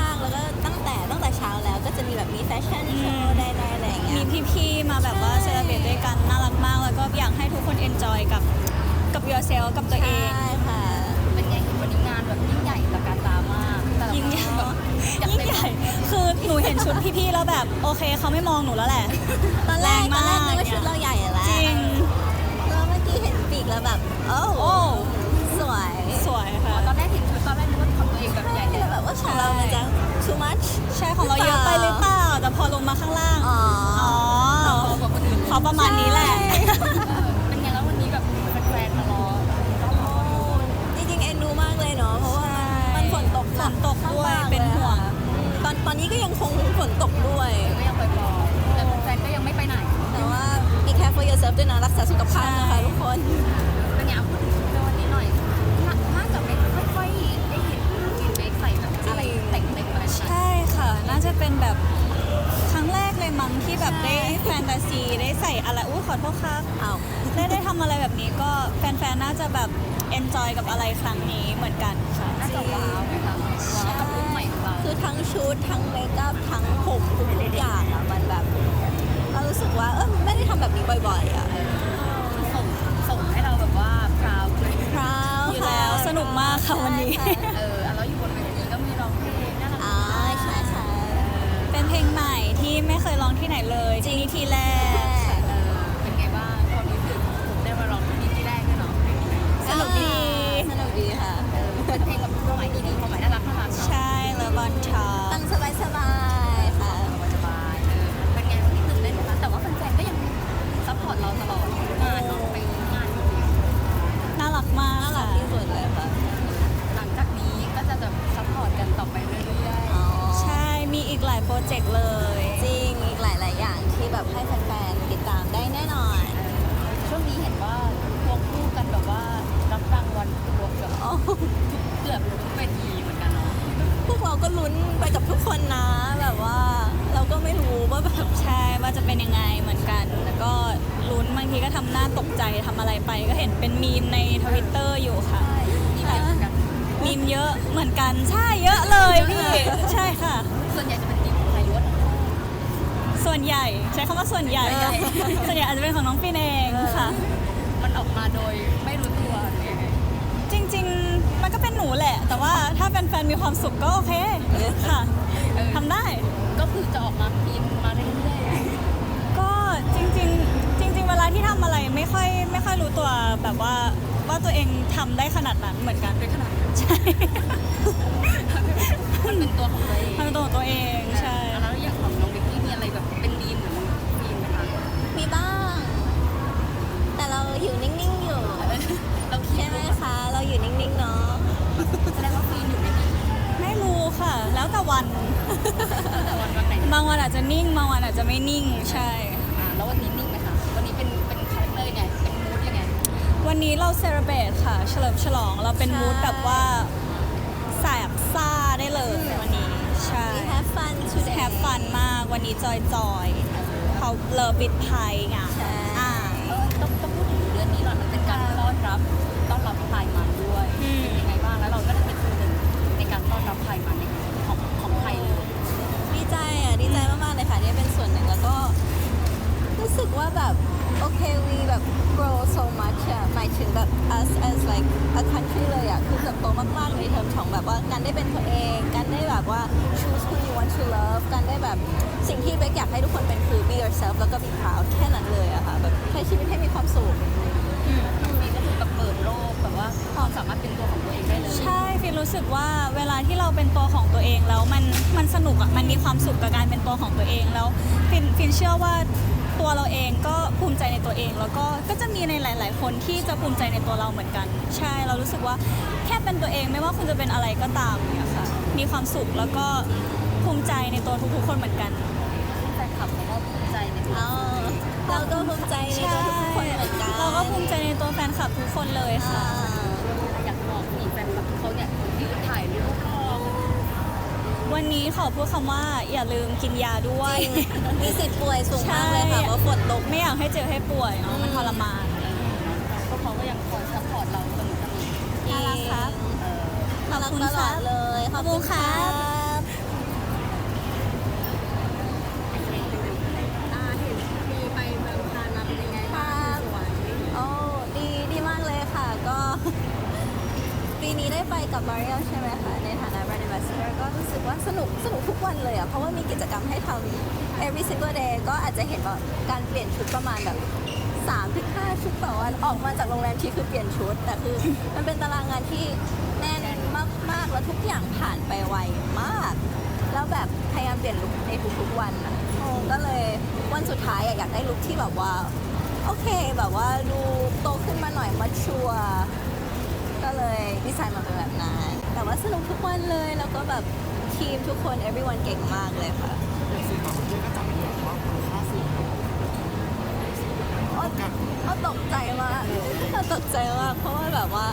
มากๆ แล้วก็ตั้งแต่ตั้งแต่เช้าแล้วก็จะมีแบบมีแฟชั่นโชอืมว์ได้ๆอะไรอย่างเงี้มียพี่ๆ มาแบบว่าใช่เซเลบรตด้วยกันน่ารักมาก แล้วก็อยากให้ทุกคน enjoy กับกับ yourself กับตัวเองใช่ค่ะ เป็นไงเห็นวันนี้งานแบบยิ่งใหญ่ตระการตามากแต่ละยิ่งใหญ่ แบบจัดยิ่งเต็มใหญ่ คือหนูเห็นชุดพี่ๆ แล้วแบบโอเคเขาไม่มองหนูแล้วแหละ ตอนแรกแรงตมาอกนแรกนึกว่าชุดเราใหญ่แล้จวริง แล้วเมื่อกี้เห็นปีกแล้วแบบโอ้โอ้ อนแรกนึกว่าของตัวเองแบบใหญ่ก็เลยแบบว่าของเรามันจะ too much ใช่ของเราเยอะไปหรือเปล่า แต่พอลงมาข้างล่าง อ๋ออ๋อพอกว่าคนอื่นเขาประมาณนี้แหละใช่เออเป็นไงแล้ววันนี้แบบแฟนๆมารอต้อนรับเราอยู่จริงๆเอ็นดูมากเลยเนาะ เพราะว่ามันฝนตกหนักฝนตกด้วยมากๆเป็นห่วงลยอะตอนตอนนี้ก็ยังคงฝนตกด้วยก็ยังไปรอแต่แฟนๆก็ยังไม่ไปไหน แต่ว่า be careful yourself ด้วยนะ รักษาสุขภาพนะคะทุกคน รั้งที่แบบได้แฟนตาซีได้ใส่อะไรอู้ขอโทษค่ะเอ้าได้ได้ทำอะไรแบบนี้ก็แฟนๆน่าจะแบบเอนจอยกับอะไรครั้งนี้เหมือนกันค่ะน่าจะว้าวไหมคะว้าวกับลุคใหม่ของเราคือทั้งชุดทั้งเมคอัพทั้งผมทุกอย่างอะมันแบบเรารู้สึกว่าเออไม่ได้ทำแบบนี้บ่อยๆอะ ดี กเราก็ลุ้นไปกับทุกคนนะ แบบว่าเราก็ไม่รู้ว่าแบบใช่ว่าจะเป็นยังไงเหมือนกัน แล้วก็ลุ้นบางทีก็ทำหน้าตกใจทำอะไรไป ก็เห็นเป็นมีมในทวิตเตอร์อยู่ค่ะนี่เยอะเหมือนกัน มีมเยอะเหมือนกันใช่เยอะเลยพี่ ใช่ค่ะ ส่วนใหญ่จะเป็นทีมของไทยล้วนส่วนใหญ่ใช้คำว่าส่วนใหญ่เออส่วนใหญ่อาจจะเป็นของน้องฟินเองค่ะ มันออกมาโดยไม่รู้ตัวหรือยังไง จริงๆ มันก็เป็นหนูแหละ แต่ว่าถ้าแฟนๆมีความสุขก็โอเคค่ะเออทำได้ก็คือจะออกมาปีนมาเรื่อยก็จริงๆ จริง ๆ เวลาที่ทำอะไรไม่ค่อยไม่ค่อยรู้ตัวแบบว่าว่าตัวเองทำได้ขนาดนั้นเหมือนกันๆด้วยขนาดนั้นใช่มันเป็นตัวของตัวเองทำเป็นตัวของตัวเองใช่ จจะไม่นิ่งใช่ อ่าแล้ววันนี้นิ่งไหมคะ วันนี้เป็นเป็นคาแรคเตอร์ยังไง เป็นมูดยังไง วันนี้เราเซเลบรตค่ะ เฉลิมฉลองเราเป็นใช่ มูดแบบว่าแสบซ่าได้เลยวันนี้ ใช่ We have fun แฮ today ปฟันมากวันนี้จอยจอยๆเขาเลิฟปิดไทยไงใช่ อ่า เออต้องต้องพูดถึงเดือนนี้หน่อยมันเป็นการต้อนรับต้อนรับพายมันด้วยอืม เป็นยังไงบ้างแล้วเราก็ได้เป็นส่วนหนึ่งในการต้อนรับพายมันในของของไทยเลยดี ใจอะดีใจมากๆเลยค่ะที่ได้เป็นส่วนหนึ่งแล้วก็ รู้สึกว่าแบบ โอเค we แบบ grow so much อะหมายถึงแบบ us as like a country เลยอะคือเติบโตมากๆในเทอมของแบบว่าการได้เป็นตัวเองการได้แบบว่า choose who you want to love การได้แบบสิ่งที่เบคอยากให้ทุกคนเป็นคือ be yourself แล้วก็ be proud แค่นั้นเลยอะค่ะแบบใช้ชีวิตให้มีความสุข รู้สึกว่าเวลาที่เราเป็นตัวของตัวเองแล้วมันมันสนุกอะมันมีความสุขกับการเป็นตัวของตัวเองแล้วฟินฟินเชื่อว่าตัวเราเองก็ภูมิใจในตัวเอง แล้วก็ก็จะมีในหลาย ๆ คนที่จะภูมิใจในตัวเราเหมือนกัน ใช่เรารู้สึกว่าแค่เป็นตัวเองไม่ว่าคุณจะเป็นอะไรก็ตามเนี่ยค่ะมีความสุขแล้วก็ภูมิใจในตัวทุกๆคนเหมือนกันแฟนคลับเขาก็ภูมิใจในตัวเอาเราก็ภูมิใจในตัวทุกๆคนเหมือนกันเราก็ภูมิใจในตัวแฟนคลับทุกคนเลยอ่าค่ะ อยากบอกผู้หญิงแฟนคลับที่เขาเนี่ยยืนถ่ายรูปรอ วั นนี้ขอพูดคำว่าอย่าลืมกินยาด้วยจริงมีสิทธิ์ป่วยสูงมากเลยค่ะใช่เพราะฝนตกไม่อยากให้เจ็บให้ป่วยเนาะมันทรมานพวกเขาก็ยังคอยซัพพอร์ตเราเสมอเสมอน่ารักครับเออน่ารักขอบคุณตลอดครับเลยขอบคุณขอบคุณครั ครับ บ มาริโอใช่ไหมคะ ในฐานะ brand ambassador ก็รู้สึกว่า สนุกทุกวันเลยอะเพราะว่ามีกิจกรรมให้ทำ every single day ก็อาจจะเห็นว่าการเปลี่ยนชุดประมาณแบบ3ถึง5ชุดต่อวันออกมาจากโรงแรมที่คือเปลี่ยนชุด แต่คือมันเป็นตารางงานที่แน่นมากๆ แล้วทุกอย่างผ่านไปไวมาก แล้วแบบพยายามเปลี่ยนลุคในทุกๆวันอะก็เลยวันสุดท้ายอยากได้ลุคที่แบบว่า โอเคแบบว่าดูโตขึ้นมาหน่อยมาชัวร์ก็เลยดีไซน์มาเป็นแบบนั้นแต่ว่าสนุกทุกวันเลยแล้วก็แบบ ทีมทุกคน everyone เก่งมากเลยค่ะอย่างสิ่งของที่ก็จับไม่ได้ว่ามูลค่าสูงอ้ออ้อตกใจมากอ้อตกใจมากเพราะว่าแบบว่า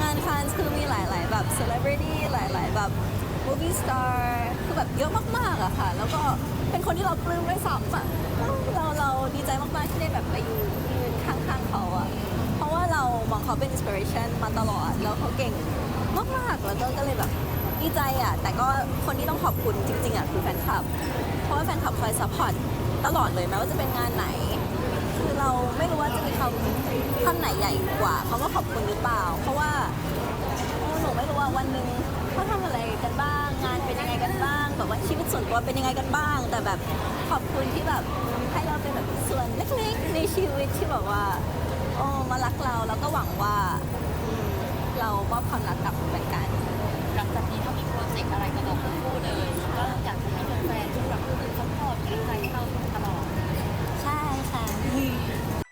งานคานคือมีหลาย ๆ แบบ celebrity หลาย ๆ แบบ movie star คือแบบเยอะมาก ๆอะค่ะ แล้วก็เป็นคนที่เราปลื้มด้วยซ้ำอะเราเราดีใจมาก ๆ ที่ได้แบบไปยืนยืนข้าง ๆ เขาอะเพราะว่าเรามองเขาเป็น inspiration มาตลอด แล้วเขาเก่งมาก ๆ แล้วก็ก็เลยแบบ ดีใจอะ แต่ก็คนที่ต้องขอบคุณจริง ๆอะคือแฟนคลับ เพราะว่าแฟนคลับคอยซัพพอร์ตตลอดเลยแม้ว่าจะเป็นงานไหน คือเราไม่รู้ว่าจะมีคำคำไหนใหญ่กว่าเขาว่าขอบคุณหรือเปล่า เพราะว่าเออหนูไม่รู้ว่าวันหนึ่งเขาทำอะไรกันบ้าง งานเป็นยังไงกันบ้าง แบบว่าชีวิตส่วนตัวเป็นยังไงกันบ้าง แต่แบบขอบคุณที่แบบให้เราเป็นแบบส่วนเล็กๆในชีวิตที่แบบว่าโอ้มารักเราแล้วก็หวังว่าเรามอบความรักกลับเหมือนกัน หลังจากนี้ถ้ามีโปรเจกต์อะไรก็บอกคุณคู่เลย ก็อยากจะให้แฟนๆทุกแบบคือซัพพอร์ตกำลังใจให้เาตลอด ใช่ค่ะ